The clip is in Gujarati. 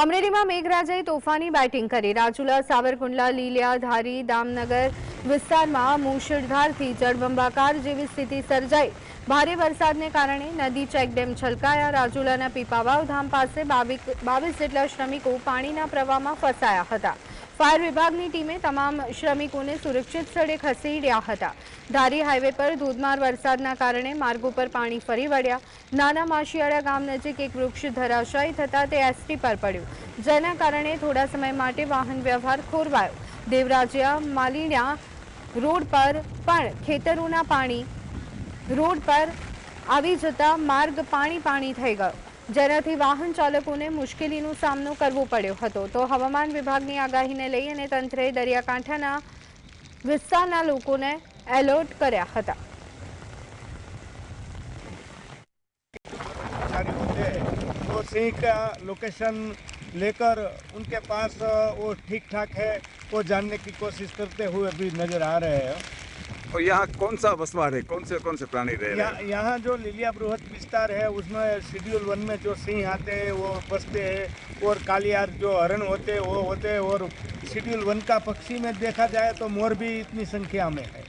અમરેલીમાં મેઘરાજાએ તોફાની બેટિંગ કરી. રાજુલા, સાવરકુંડલા લીલિયા ધારી દામનગર વિસ્તારમાં મુશળધારથી જળબંબાકાર જેવી સ્થિતિ સર્જાઈ. ભારે વરસાદને કારણે નદી ચેકડેમ છલકાયા. રાજુલાના પીપાવાવ ધામ પાસે બાવીસ જેટલા શ્રમિકો પાણીના પ્રવાહમાં ફસાયા હતા. ફાયર વિભાગની ટીમે તમામ શ્રમિકોને સુરક્ષિત સ્થળે ખસેડ્યા હતા. ધારી હાઈવે પર ધોધમાર વરસાદના કારણે માર્ગ ઉપર પાણી ફરી વળ્યા. નાના માશિયાળા ગામ નજીક એક વૃક્ષ ધરાશાયી થતાં તે એસટી પર પડ્યું. જેના કારણે થોડા સમય માટે વાહન વ્યવહાર ખોરવાયો. દેવરાજિયા માલિણા રોડ પર પણ ખેતરોના પાણી, રોડ પર આવી જતા માર્ગ પાણી પાણી થઈ ગયો. જેનાથી વાહન ચાલકોને મુશ્કેલીનો સામનો કરવો પડ્યો હતો તો હવામાન વિભાગની આગાહીને લઈ અને તંત્રએ દરિયાકાંઠાના વિસ્તારના લોકોને એલર્ટ કર્યા હતા सारी होते हैं तो सिंह का लोकेशन लेकर उनके पास अ, वो ठीक ठाक है वो जानने की कोशिश करते हुए भी नजर आ रहे हैं और यहाँ कौन सा बसवार है? कौन से कौन से प्राणी रह हैं? यहाँ जो लिलिया बृहद विस्तार है उसमें शेड्यूल वन में जो सिंह आते हैं वो बसते हैं और कालियार जो हरण होते हैं वो होते हैं और शेड्यूल वन का पक्षी में देखा जाए तो मोर भी इतनी संख्या में है।